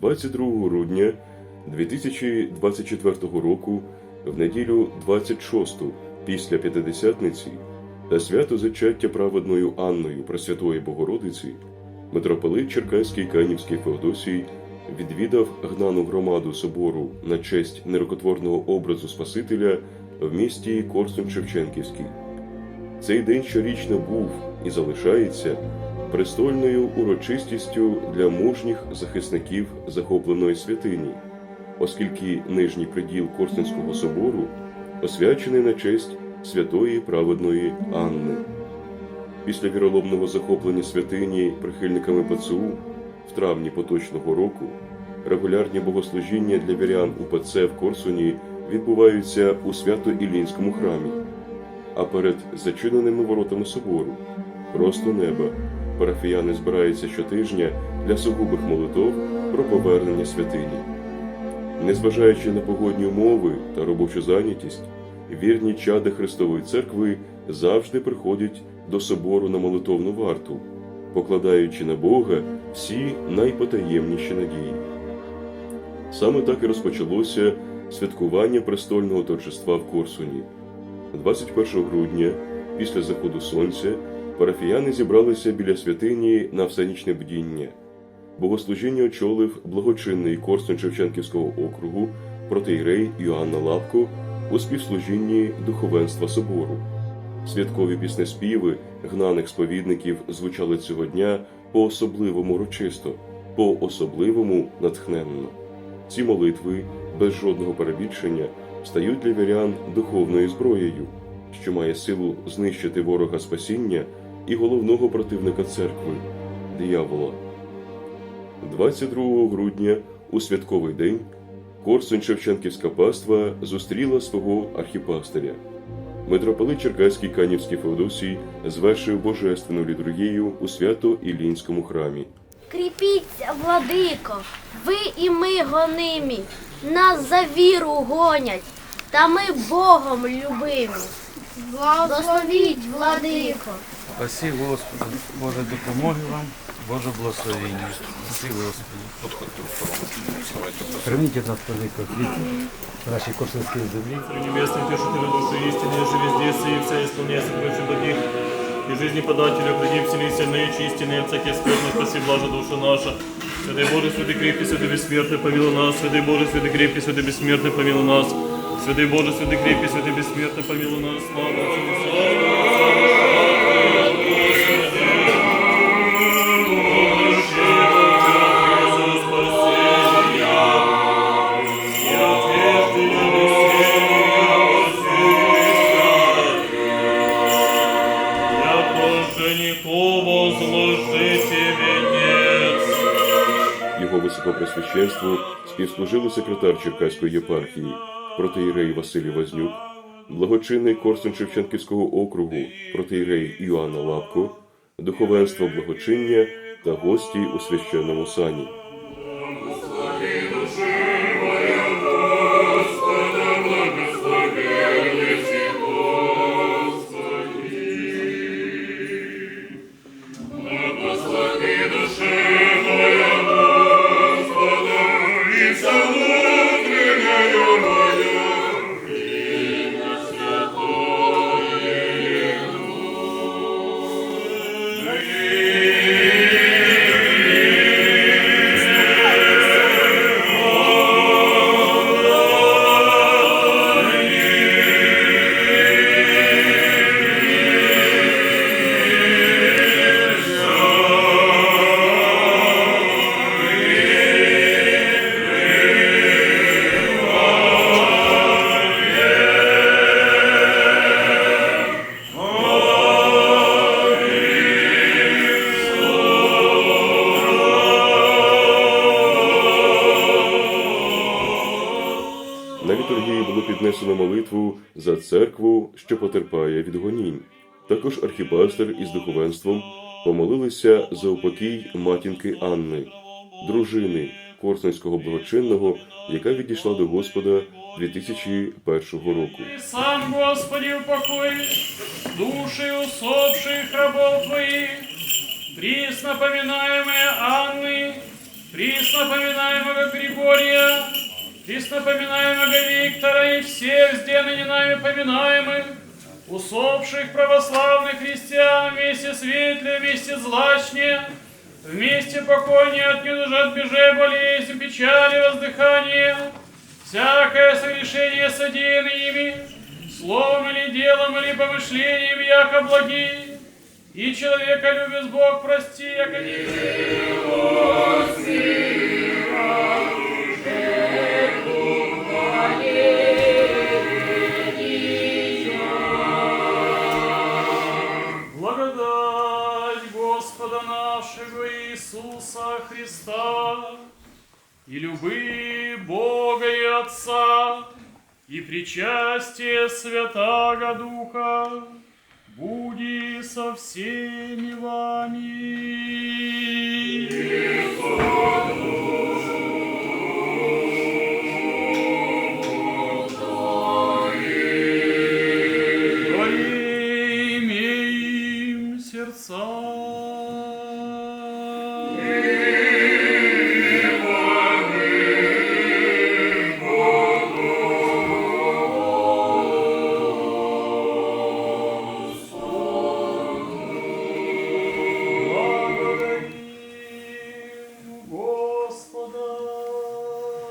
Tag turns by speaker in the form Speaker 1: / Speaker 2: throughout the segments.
Speaker 1: 22 грудня 2024 року в неділю 26 після П'ятидесятниці та свято зачаття праведною Анною Пресвятої Богородиці митрополит Черкаський Канівський Феодосій відвідав гнану громаду собору на честь нерукотворного образу Спасителя в місті Корсун Шевченківський. Цей день щорічно був і залишається престольною урочистістю для мужніх захисників захопленої святині, оскільки нижній приділ Корсунського собору освячений на честь святої праведної Анни. Після віроломного захоплення святині прихильниками ПЦУ в травні поточного року регулярні богослужіння для вірян УПЦ в Корсуні відбуваються у Свято-Іллінському храмі а перед зачиненими воротами собору, просто неба, парафіяни збираються щотижня для сугубих молитов про повернення святині. Незважаючи на погодні умови та робочу зайнятість, вірні чади Христової церкви завжди приходять до собору на молитовну варту, покладаючи на Бога всі найпотаємніші надії. Саме так і розпочалося святкування престольного торжества в Корсуні. 21 грудня, після заходу сонця, парафіяни зібралися біля святині на всенічне бдіння. Богослужіння очолив благочинний Корсун Шевченківського округу протеєрей Йоанна Лапко у співслужінні духовенства собору. Святкові піснеспіви гнаних сповідників звучали цього дня по-особливому урочисто, по-особливому натхненно. Ці молитви, без жодного перебільшення, стають для вірян духовною зброєю, що має силу знищити ворога спасіння і головного противника церкви диявола. 22 грудня у святковий день Корсунь Шевченківська паства зустріла свого архіпастиря. Митрополит Черкаський Канівський Феодосій звершив божественну літургію у свято Іллінському храмі.
Speaker 2: Кріпіться, владико, ви і ми гонимі, нас за віру гонять, та ми Богом любимі. Благословіть, владико.
Speaker 3: Спаси Господи, Боже допомоги вам, Боже благословення. Спаси Господи. Храніть нас, велико, від нашій корсунській землі.
Speaker 4: Небесный утешитель души истины, же везде и вся исполняется прочим других. И жизни подателя, приди вселися ныне истины, всякие скверны, спаси блажа душа наша. Святый Боже, святый крепкий, святый бессмертный, помилуй нас. Святый Боже, святый крепкий, святый бессмертный, помилуй нас. Святый Боже, святый крепкий, святый бессмертный, помилуй нас. Слава Отцу и Сыну,
Speaker 1: Високопресвященству служили секретар Черкаської єпархії, протеєрей Василій Вознюк, благочинний Корсун Шевченківського округу, протеєрей Іоанна Лапко, духовенство благочиння та гості у священному сані. На літургії було піднесено молитву за церкву, що потерпає від гонінь. Також архіпастер із духовенством помолилися за упокій матінки Анни, дружини Корсунського благочинного, яка відійшла до Господа 2001 року.
Speaker 5: Сам, Господи, упокой души усопших рабов Твоих, присно поминаемые Анны присно поминаемого Григория, присно поминаемого Виктора и всех здесь ныне нами поминаемых, усопших православных христиан вместе светлее, вместе злачнее, вместе покойнее от недужа, от беже, болезнь, печали, воздыхания, всякое согрешение содеяно ими, словом или делом, или помышлением, яко благие, и человека любит Бог, прости, яко не Христа и любы Бога и Отца и причастие Святаго Духа буди со всеми вами. Гори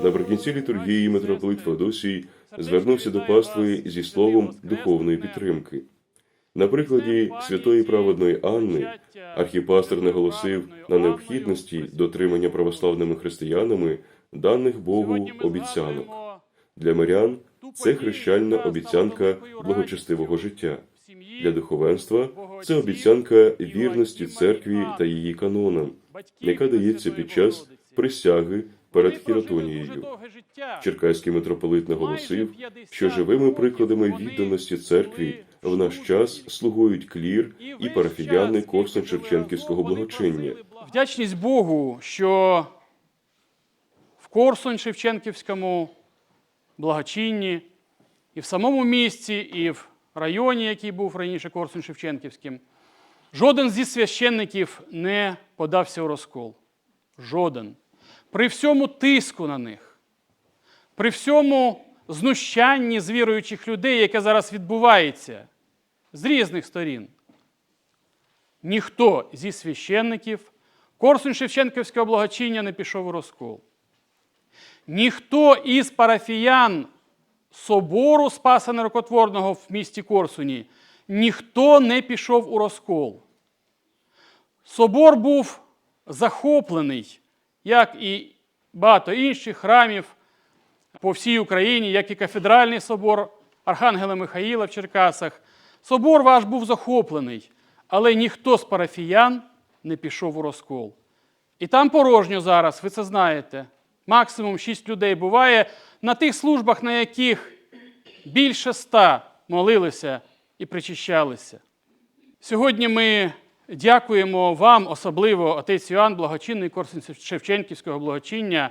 Speaker 1: Наприкінці літургії митрополит Феодосій звернувся до пастви зі словом духовної підтримки. На прикладі святої праведної Анни архіпастер наголосив на необхідності дотримання православними християнами даних Богу обіцянок. Для мирян це хрещальна обіцянка благочестивого життя. Для духовенства це обіцянка вірності церкві та її канонам, яка дається під час присяги перед хіротонією. Черкаський митрополит наголосив, що живими прикладами відданості церкві в наш час слугують клір і парафіяни корсун Шевченківського благочиння.
Speaker 5: Вдячність Богу, що в Корсунь Шевченківському благочинні, і в самому місті, і в районі, який був раніше Корсунь Шевченківським, жоден зі священників не подався у розкол. Жоден. При всьому тиску на них, при всьому знущанні з віруючих людей, яке зараз відбувається з різних сторін ніхто зі священників Корсунь Шевченківського благочиння не пішов у розкол. Ніхто із парафіян собору Спаса Нерокотворного в місті Корсуні, ніхто не пішов у розкол. Собор був захоплений, як і багато інших храмів по всій Україні, як і кафедральний собор Архангела Михаїла в Черкасах. Собор ваш був захоплений, але ніхто з парафіян не пішов у розкол. І там порожньо зараз, ви це знаєте. Максимум шість людей буває на тих службах, на яких більше ста молилися і причащалися. Сьогодні ми дякуємо вам, особливо отець Іоанн, благочинний Корсун Шевченківського благочиння,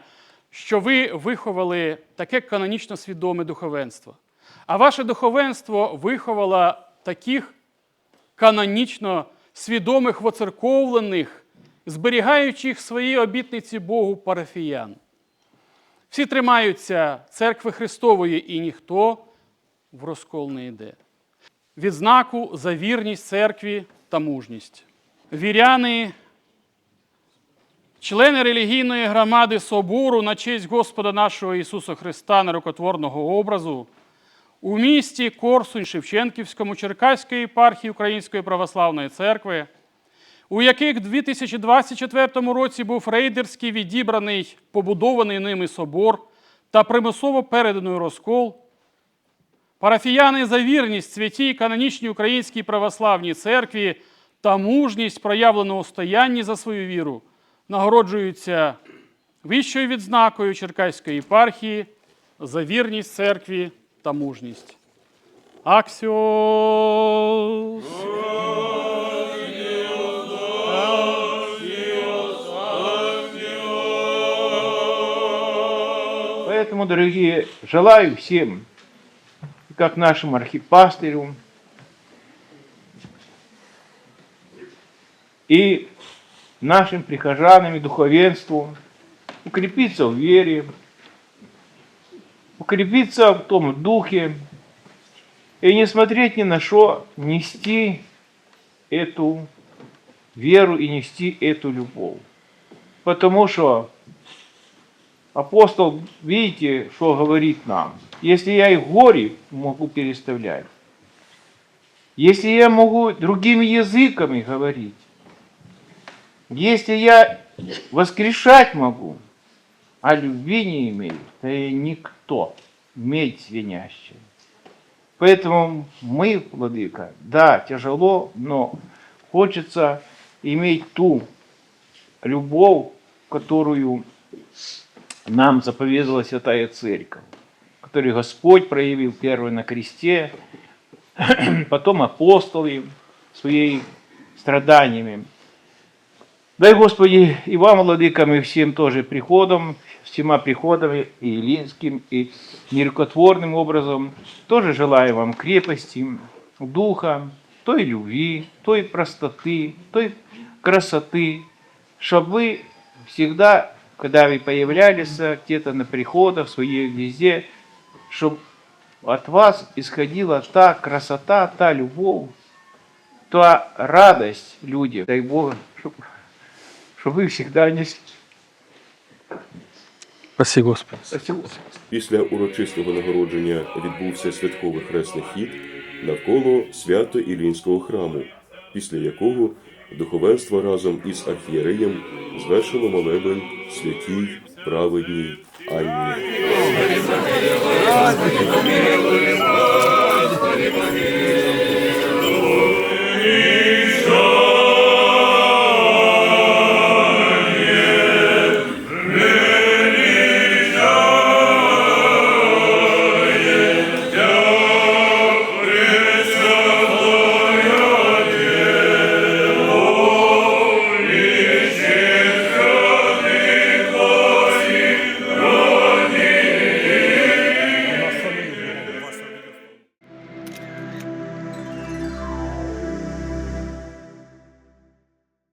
Speaker 5: що ви виховали таке канонічно свідоме духовенство. А ваше духовенство виховало таких канонічно свідомих воцерковлених, зберігаючих свої обітниці Богу парафіян. Всі тримаються церкви Христової, і ніхто в розкол не йде. Відзнаку за вірність церкві та мужність. Віряни, члени релігійної громади Собору на честь Господа нашого Ісуса Христа нерукотворного образу у місті Корсунь Шевченківському Черкаської єпархії Української православної церкви, у яких в 2024 році був рейдерський відібраний побудований ними собор та примусово переданий розкол, парафіяни за вірність святій канонічній Українській православній церкві та мужність, проявлену у стоянні за свою віру, нагороджуються вищою відзнакою Черкаської єпархії за вірність церкві та мужність. Аксіос!
Speaker 6: Поэтому, дорогие, желаю всем, как нашему архипастырю, и нашим прихожанам и духовенству, укрепиться в вере, укрепиться в том духе и не смотреть ни на что, нести эту веру и нести эту любовь. Потому что апостол, видите, что говорит нам? Если я и горе могу переставлять, если я могу другими языками говорить, если я воскрешать могу, а любви не имею, то я никто, медь звенящая. Поэтому мы, Владыка, да, тяжело, но хочется иметь ту любовь, которую нам заповедала Святая Церковь, которую Господь проявил первый на кресте, потом апостолы своими страданиями. Дай Господи и вам, Владыкам, и всем тоже приходом, всема приходами, и Илинским, и нерукотворным образом, тоже желаю вам крепости, духа, той любви, той простоты, той красоты, чтобы вы всегда, когда вы появлялись где-то на приходах, в своей везде, чтобы от вас исходила та красота, та любовь, та радость людям. Дай Бог, чтобы вы всегда несли.
Speaker 5: Спасибо, Господи.
Speaker 6: Спасибо.
Speaker 1: Після урочистого нагородження відбувся святковий хресний хід навколо свято-Ілінського храму, після якого духовенство разом із архієреєм звершило молебень святій праведній Анні.